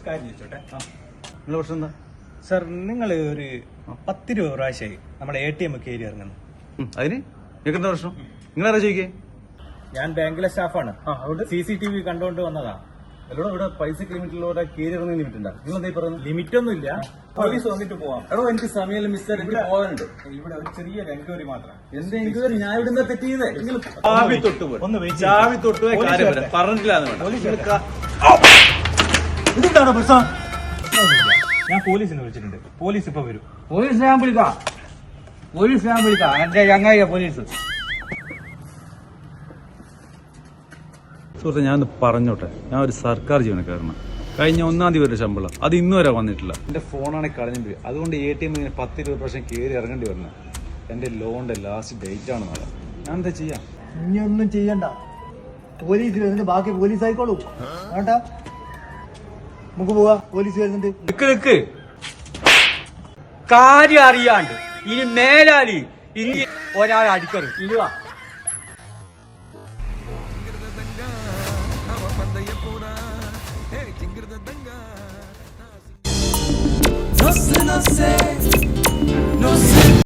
ഒരു കാര്യം ചോദിച്ചോട്ടെ? നിങ്ങളെ പ്രശ്നം എന്താ? സർ നിങ്ങൾ ഒരു പത്തിരുപത് പ്രാവശ്യമായി നമ്മുടെ എ ടി എം കയറി ഇറങ്ങുന്നു. അതിന്? നിങ്ങൾക്ക് എന്താ പ്രശ്നം? നിങ്ങളാരാ ചോദിക്കേ? ഞാൻ ബാങ്കിലെ സ്റ്റാഫാണ്. അതുകൊണ്ട് സി സി ടി വി കണ്ടുകൊണ്ട് വന്നതാ. അല്ലോടെ ഇവിടെ പൈസക്ക് ലിമിറ്റിലൂടെ കയറി ഇറങ്ങുന്ന ലിമിറ്റ് ഉണ്ടാ? നിങ്ങൾ എന്താ പറയുന്നത്? ലിമിറ്റ് ഒന്നും ഇല്ല പോലീസ് വന്നിട്ട് പോവാം. എടോ എനിക്ക് സമയം മിസ്റ്റർ എനിക്ക് പോകാനുണ്ട്. ഇവിടെ ഒരു ചെറിയ എൻക്വയറി മാത്രം. എന്റെ എൻക്വയറി? ഞാൻ ഇവിടെ നിന്ന് തെറ്റ് ചെയ്തേ നിങ്ങൾ ചാവി തൊട്ട് പോയി. ഒന്ന്. ചാവി തൊട്ട് പോയി. പറഞ്ഞിട്ടില്ല ഇതെന്താണ് പ്രശ്നം? ഞാൻ പോലീസിനെ വിളിച്ചിട്ടുണ്ട്. പോലീസ് ഇപ്പൊ വരും. പോലീസ് ഞാൻ വിളിക്കാം. പോലീസ് ഞാൻ വിളിക്കാം. എന്റെ ചങ്ങായിയ പോലീസ്. സുഹൃത്തെ ഞാനൊന്ന് പറഞ്ഞോട്ടെ. ഞാൻ ഒരു സർക്കാർ ജീവനക്കാരനാണ് കഴിഞ്ഞ ഒന്നാം തീയതി വരെ ശമ്പളം. അത് ഇന്നു വരെ വന്നിട്ടില്ല. എന്റെ ഫോണാണ് കളഞ്ഞു പോയി. അതുകൊണ്ട് എ ടി എം പത്ത് ഇരുപത് പ്രാവശ്യം കയറി ഇറങ്ങേണ്ടി വരുന്നത് എന്റെ ലോണിന്റെ ലാസ്റ്റ് ഡേറ്റ് ആണ് നാളെ. ഞാൻ എന്താ ചെയ്യാം? ഇനിയൊന്നും ചെയ്യണ്ട. പോലീസ് ബാക്കി പോലീസ് ആയിക്കോളൂ വേണ്ട. നമുക്ക് പോവാ പോലീസ് വരുന്നുണ്ട്. നിക്ക് നിക്ക്. കാര്യം അറിയാണ്ട്. ഇനി മേലാലി ഇനി ഒരാൾ അടിക്കരുത്. ഇനി വാ No sé, no sé, no sé